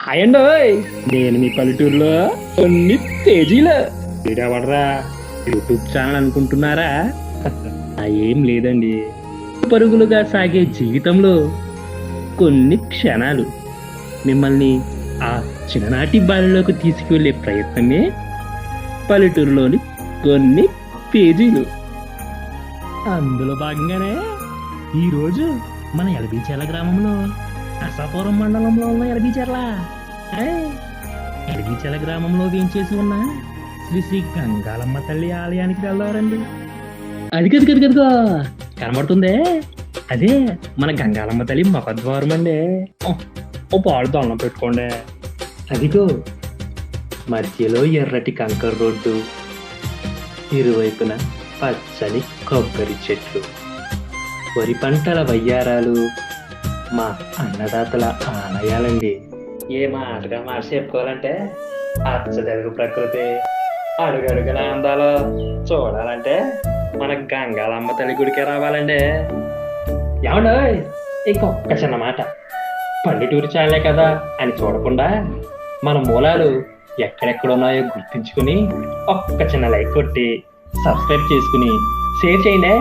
Hi నేను మీ పల్లెటూరులో కొన్ని తేజీలు వీడవడరా యూట్యూబ్ ఛానల్ అనుకుంటున్నారా? ఏం లేదండి. పరుగులుగా సాగే జీవితంలో కొన్ని క్షణాలు. మిమ్మల్ని ఆ చిన్ననాటి బాలిలోకి తీసుకువెళ్ళే ప్రయత్నమే పల్లెటూరులోని కొన్ని పేజీలు. అందులో భాగంగానే ఈరోజు మన ఎలబీచెర్ల గ్రామంలో అసాపురం మండలంలో ఉన్న ఎలబీచెర్ల ఎలబీచెర్ల గ్రామంలో వేయించేసి ఉన్న? శ్రీ శ్రీ గంగాలమ్మ తల్లి ఆలయానికి వెళ్ళవారండి అది కది కది కదిగో కనబడుతుందే? అదే మన గంగాలమ్మ తల్లి ముఖద్వారం అండి. ఓ, పాడు దొంగ పెట్టుకోండి. అదిగో మధ్యలో ఎర్రటి కంకర రోడ్డు. ఇరువైపున పచ్చని కొబ్బరి చెట్లు. వరి పంటల వయ్యారాలు. మా అన్నదాతల ఆలయాలండి. ఏ మాటగా మాట చెప్పుకోవాలంటే అచ్చ తెలుగు ప్రకృతి అడుగడుగున అందాలు చూడాలంటే మన గంగాలమ్మ తల్లి గుడికే రావాలండి. ఏమండో ఇంకొక చిన్న మాట. పల్లెటూరు ఛానలే కదా అని చూడకుండా మన మూలాలు ఎక్కడెక్కడ ఉన్నాయో గుర్తించుకుని ఒక్క చిన్న లైక్ కొట్టి సబ్స్క్రైబ్ చేసుకుని షేర్ చేయండి.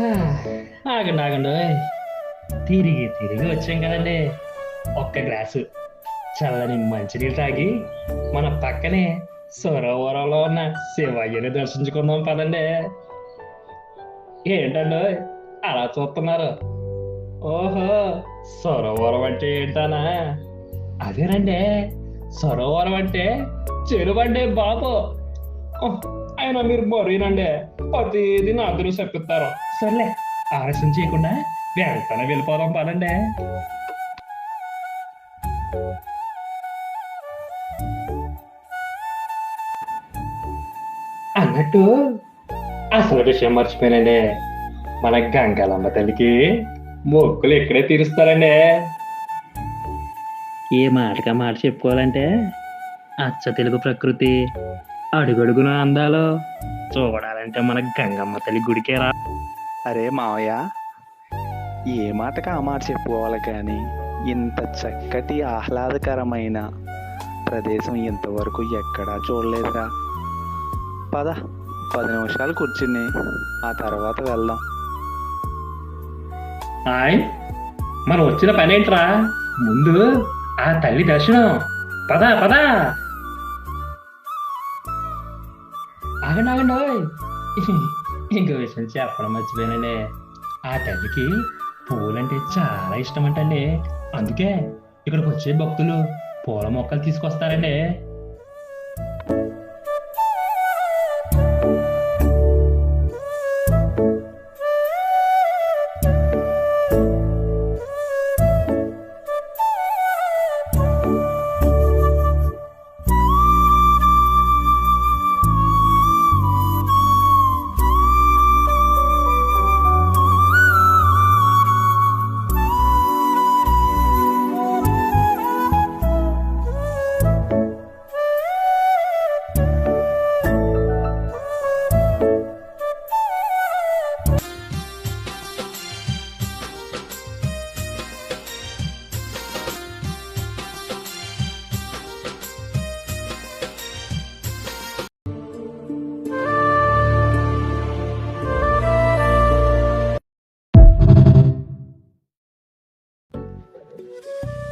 ఆగండి ఆగండి. తిరిగి తిరిగి వచ్చాం కదండి. ఒక్క గ్లాసు. చల్లని మంచినీళ్ళు తాగి మన పక్కనే సరోవరంలో ఉన్న శివయ్యని దర్శించుకుందాం పదండి. ఏంటండి ఓయ్, అలా చూస్తున్నారు? ఓహో సరోవరం అంటే ఏంటనా? అదేనండి సరోవరం అంటే చెరువండి బాబు. ఓహ్, మీరు మరీనండి. ప్రతిదీ నా అందరూ చెప్పిస్తారు. సర్లే. ఆలస్యం చేయకుండా వెళ్తానే వెళ్ళిపోదాం పదండి. అన్నట్టు అసలు విషయం మర్చిపోయానండి. మన గంగాలమ్మ తల్లికి మొక్కులు ఇక్కడే తీరుస్తారండి. ఏ మాటగా మాట చెప్పుకోవాలంటే అచ్చ తెలుగు ప్రకృతి అడుగడుగున అందాలు చూడాలంటే మన గంగమ్మ తల్లి గుడికే రా అరే మావయ్య ఏ మాటకి ఆ మాట చెప్పుకోవాలి కానీ ఇంత చక్కటి ఆహ్లాదకరమైన ప్రదేశం ఇంతవరకు ఎక్కడా చూడలేదురా. పద పది నిమిషాలు కూర్చుని ఆ తర్వాత వెళ్దాం. హాయ్ మనం వచ్చిన పని ఏంట్రా? ముందు ఆ తల్లి దర్శనం. పద పద. ఆగండి ఆగండి ఇంకో విషయం చెప్పడం మర్చిపోయానండి ఆ తల్లికి పూలంటే చాలా ఇష్టం అంటండి అందుకే ఇక్కడికి వచ్చే భక్తులు పూల మొక్కలు తీసుకొస్తారండి.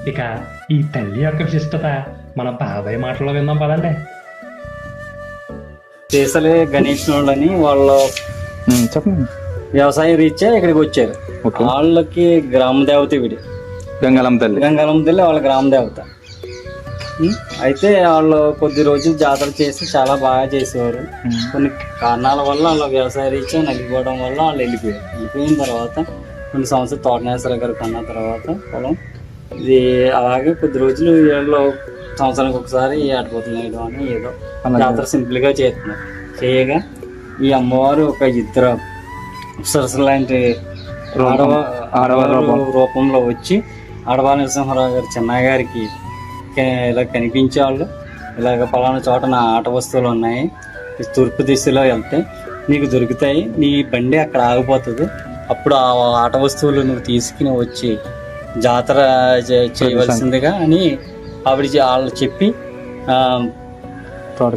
ఇక ఈ తల్లి యొక్క విశిష్టత మన బాబాయ్ మాటల్లో విందాం పదండి. చేసలే గణేష్ వాళ్ళని వాళ్ళు చెప్పండి. వ్యవసాయ రీత్యా ఇక్కడికి వచ్చారు. వాళ్ళకి గ్రామ దేవత విడి. గంగాలం తల్లి. గంగాలం తల్లి వాళ్ళ గ్రామ దేవత? అయితే వాళ్ళు కొద్ది రోజులు జాతర చేసి చాలా బాగా చేసేవారు. కొన్ని కారణాల వల్ల వాళ్ళు వ్యవసాయ రీత్యా నలిగిపోవడం వల్ల వాళ్ళు వెళ్ళిపోయారు. వెళ్ళిపోయిన తర్వాత కొన్ని సంవత్సరాలు తోటనేశ్వర గారు కన్న తర్వాత పొలం ఇది అలాగే కొద్ది రోజులు వీళ్ళు సంవత్సరానికి ఒకసారి ఆడిపోతున్నాడు అని ఏదో. జాతర సింపుల్గా చేస్తున్నారు. చేయగా ఈ అమ్మవారు ఒక ఇద్దరు అప్సరస లాంటి ఆడవ. రూపంలో వచ్చి ఆడవాళ్ళ నరసింహారావు గారు చెన్నయ్య గారికి ఇలా కనిపించేవాళ్ళు. ఇలాగ పలానా చోట నా ఆట వస్తువులు ఉన్నాయి. తూర్పు దిశలో వెళ్తే నీకు దొరుకుతాయి. నీ బండి అక్కడ ఆగిపోతుంది. అప్పుడు ఆ ఆట వస్తువులు నువ్వు తీసుకుని వచ్చి జాతర చేయవలసిందిగా అని ఆవిడ వాళ్ళు చెప్పి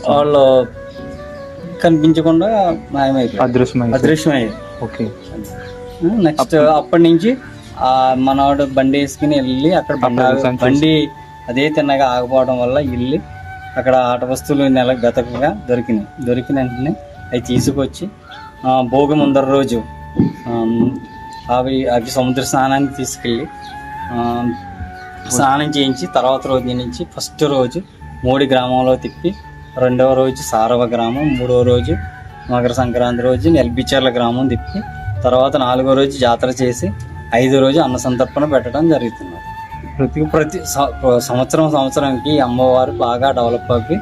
వాళ్ళు కనిపించకుండా మాయమైపోయారు. అదృశ్యమైంది. అదృశ్యమయ్యారు ఓకే. నెక్స్ట్ అప్పటి నుంచి ఆ మనవాడు బండి వేసుకుని వెళ్ళి అక్కడ బండి అదే తిన్నగా ఆగిపోవడం వల్ల వెళ్ళి అక్కడ ఆట వస్తువులు నెల గతకగా దొరికినాయి. దొరికిన వెంటనే అవి తీసుకొచ్చి భోగి ముందర రోజు అవి అవి సముద్ర స్నానానికి తీసుకెళ్ళి స్నానం చేయించి తర్వాత రోజు నుంచి ఫస్ట్ రోజు మూడి గ్రామంలో తిప్పి రెండవ రోజు సారవ గ్రామం మూడవ రోజు మకర సంక్రాంతి రోజు నెల్బిచర్ల గ్రామం తిప్పి తర్వాత నాలుగో రోజు జాతర చేసి ఐదో రోజు అన్న సంతర్పణ పెట్టడం జరుగుతుంది ప్రతి ప్రతి సంవత్సరం సంవత్సరానికి అమ్మవారు బాగా డెవలప్ అవ్వి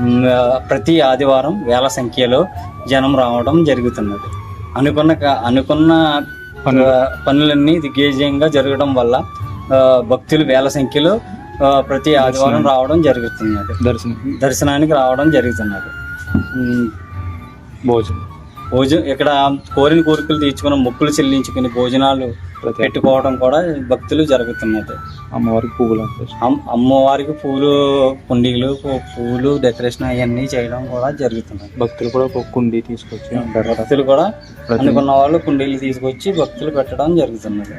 మ్, ప్రతి ఆదివారం వేల సంఖ్యలో జనం రావడం జరుగుతున్నది. అనుకున్న అనుకున్న పనులన్నీ దిగ్విజయంగా జరగడం వల్ల భక్తులు వేల సంఖ్యలో ప్రతి ఆదివారం రావడం జరుగుతున్నది. దర్శనం. దర్శనానికి రావడం జరుగుతున్నది. భోజనం. భోజనం ఇక్కడ కోరిన కోరికలు తీర్చుకున్న మొక్కులు చెల్లించుకుని భోజనాలు పెట్టుకోవడం కూడా భక్తులు జరుగుతున్నది. అమ్మవారికి పువ్వులు అమ్మవారికి పూలు కుండీలు పూలు డెకరేషన్ అవన్నీ చేయడం కూడా జరుగుతున్నాయి భక్తులు కూడా ఒక కుండీ తీసుకొచ్చి భక్తులు కూడా అనుకున్న వాళ్ళు కుండీలు తీసుకొచ్చి భక్తులు పెట్టడం జరుగుతున్నది.